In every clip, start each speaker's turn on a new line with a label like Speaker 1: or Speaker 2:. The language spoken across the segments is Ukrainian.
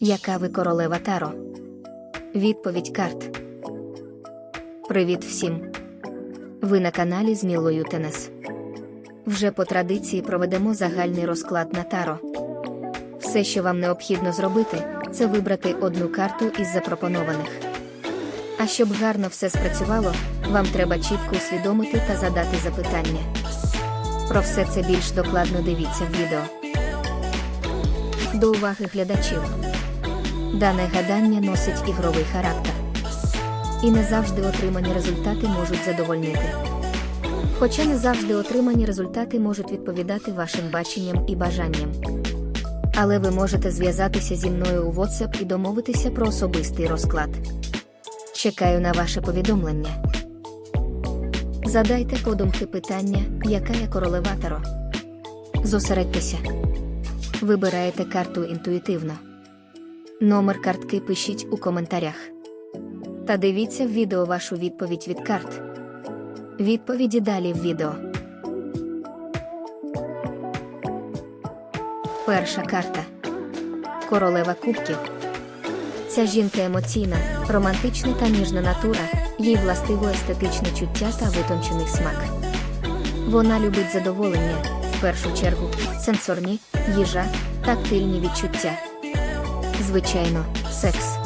Speaker 1: Яка ви королева Таро? Відповідь карт. Привіт всім. Ви на каналі з Мілою Тенес. Вже по традиції проведемо загальний розклад на Таро. Все, що вам необхідно зробити, це вибрати одну карту із запропонованих. А щоб гарно все спрацювало, вам треба чітко усвідомити та задати запитання. Про все це більш докладно дивіться в відео. До уваги глядачів. Дане гадання носить ігровий характер. І не завжди отримані результати можуть задовольнити. Хоча не завжди отримані результати можуть відповідати вашим баченням і бажанням. Але ви можете зв'язатися зі мною у WhatsApp і домовитися про особистий розклад. Чекаю на ваше повідомлення. Задайте подумки питання, яка я королева Таро. Зосередьтеся. Вибираєте карту інтуїтивно. Номер картки пишіть у коментарях. Та дивіться в відео вашу відповідь від карт. Відповіді далі в відео. Перша карта. Королева кубків. Ця жінка емоційна, романтична та ніжна натура, їй властиво естетичне чуття та витончений смак. Вона любить задоволення, першу чергу, сенсорні, їжа, тактильні відчуття. Звичайно, секс.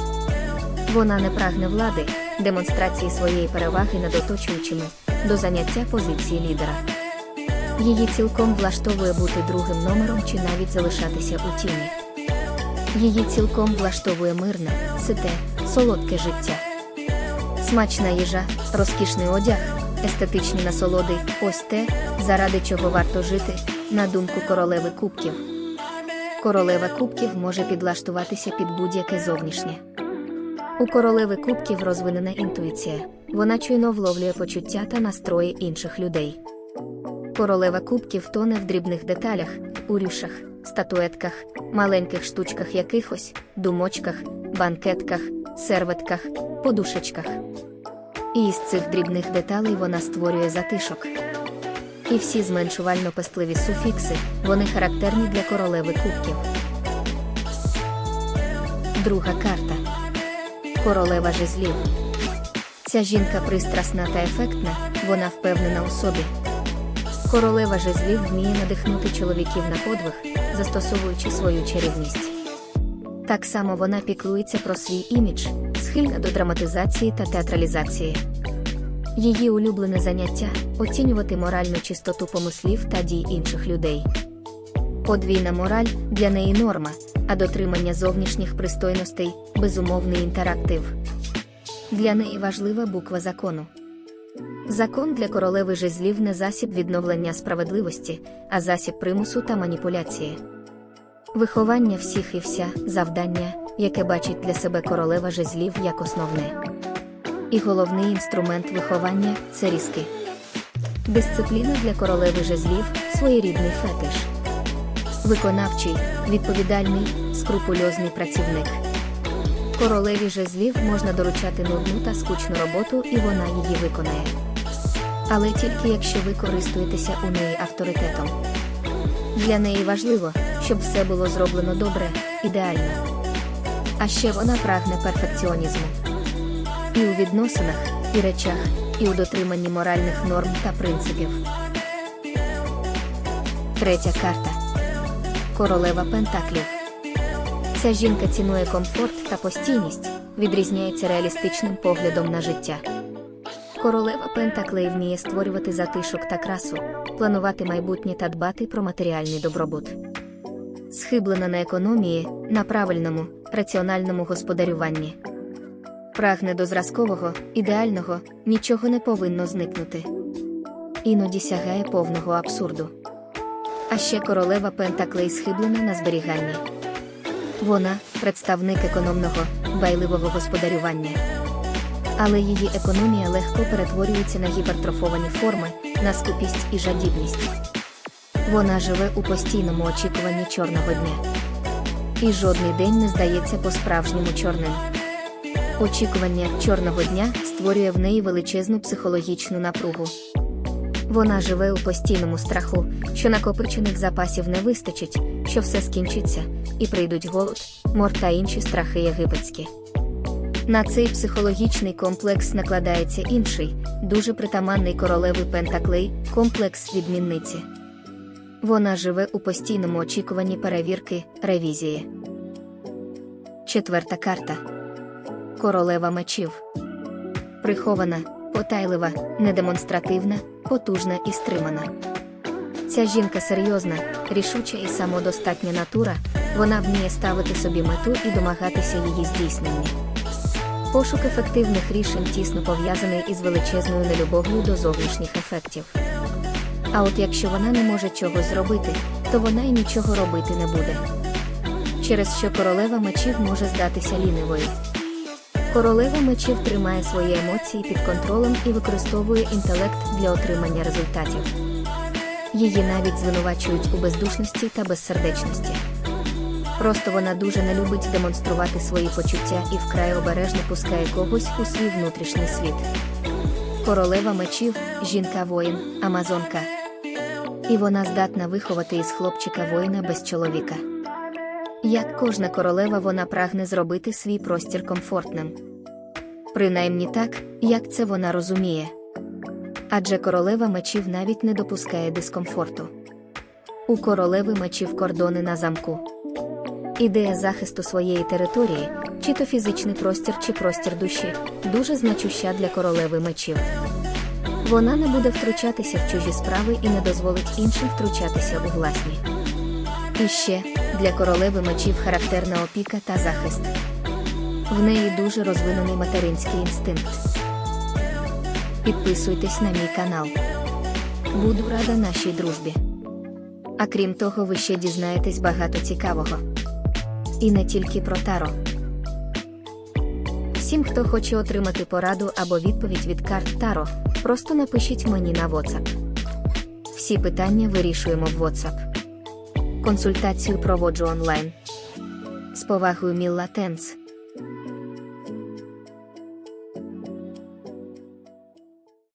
Speaker 1: Вона не прагне влади, демонстрації своєї переваги над оточуючими, до заняття позиції лідера. Її цілком влаштовує бути другим номером чи навіть залишатися у тіні. Її цілком влаштовує мирне, сите, солодке життя. Смачна їжа, розкішний одяг, естетичні насолоди ось те, заради чого варто жити, на думку королеви кубків. Королева кубків може підлаштуватися під будь-яке зовнішнє. У королеви кубків розвинена інтуїція. Вона чуйно вловлює почуття та настрої інших людей. Королева кубків тоне в дрібних деталях, у рюшах, статуетках, маленьких штучках якихось, думочках, банкетках, серветках, подушечках. І із цих дрібних деталей вона створює затишок. І всі зменшувально пестливі суфікси, вони характерні для королеви кубків. Друга карта. Королева жезлів. Ця жінка пристрасна та ефектна, вона впевнена у собі. Королева жезлів вміє надихнути чоловіків на подвиг, застосовуючи свою чарівність. Так само вона піклується про свій імідж, схильна до драматизації та театралізації. Її улюблене заняття оцінювати моральну чистоту помислів та дій інших людей. Подвійна мораль для неї норма, а дотримання зовнішніх пристойностей безумовний інтерактив. Для неї важлива буква закону. Закон для королеви жезлів не засіб відновлення справедливості, а засіб примусу та маніпуляції. Виховання всіх і вся завдання, яке бачить для себе королева жезлів як основне. І головний інструмент виховання це різки. Дисципліна для королеви жезлів своєрідний фетиш. Виконавчий, відповідальний, скрупульозний працівник. Королеві жезлів можна доручати нудну та скучну роботу, і вона її виконає. Але тільки якщо ви користуєтеся у неї авторитетом. Для неї важливо, щоб все було зроблено добре, ідеально. А ще вона прагне перфекціонізму. І у відносинах, і речах, і у дотриманні моральних норм та принципів. Третя карта. Королева Пентаклів. Ця жінка цінує комфорт та постійність, відрізняється реалістичним поглядом на життя. Королева Пентаклей вміє створювати затишок та красу, планувати майбутнє та дбати про матеріальний добробут. Схиблена на економії, на правильному, раціональному господарюванні. Прагне до зразкового, ідеального, нічого не повинно зникнути. Іноді сягає повного абсурду. А ще королева Пентаклей схиблена на зберіганні. Вона представник економного, байливого господарювання. Але її економія легко перетворюється на гіпертрофовані форми, на скупість і жадібність. Вона живе у постійному очікуванні чорного дня. І жодний день не здається по-справжньому чорним. Очікування чорного дня створює в неї величезну психологічну напругу. Вона живе у постійному страху, що накопичених запасів не вистачить, що все скінчиться, і прийдуть голод, мор та інші страхи єгипетські. На цей психологічний комплекс накладається інший, дуже притаманний королеви Пентаклей комплекс відмінниці. Вона живе у постійному очікуванні перевірки, ревізії. Четверта карта Королева мечів. Прихована, потайлива, недемонстративна, потужна і стримана. Ця жінка серйозна, рішуча і самодостатня натура, вона вміє ставити собі мету і домагатися її здійснення. Пошук ефективних рішень тісно пов'язаний із величезною нелюбов'ю до зовнішніх ефектів. А от якщо вона не може чогось зробити, то вона й нічого робити не буде. Через що королева мечів може здатися лінивою. Королева мечів тримає свої емоції під контролем і використовує інтелект для отримання результатів. Її навіть звинувачують у бездушності та безсердечності. Просто вона дуже не любить демонструвати свої почуття і вкрай обережно пускає когось у свій внутрішній світ. Королева мечів, жінка-воїн, амазонка. І вона здатна виховати із хлопчика воїна без чоловіка. Як кожна королева, вона прагне зробити свій простір комфортним. Принаймні так, як це вона розуміє. Адже королева мечів навіть не допускає дискомфорту. У королеви мечів кордони на замку. Ідея захисту своєї території, чи то фізичний простір, чи простір душі, дуже значуща для королеви мечів. Вона не буде втручатися в чужі справи і не дозволить іншим втручатися у власні. І ще для королеви мечів характерна опіка та захист. В неї дуже розвинений материнський інстинкт. Підписуйтесь на мій канал. Буду рада нашій дружбі. А крім того, ви ще дізнаєтесь багато цікавого. І не тільки про таро. Всім, хто хоче отримати пораду або відповідь від карт Таро, просто напишіть мені на WhatsApp. Всі питання вирішуємо в WhatsApp. Консультацію проводжу онлайн. З повагою Мілла Тенс.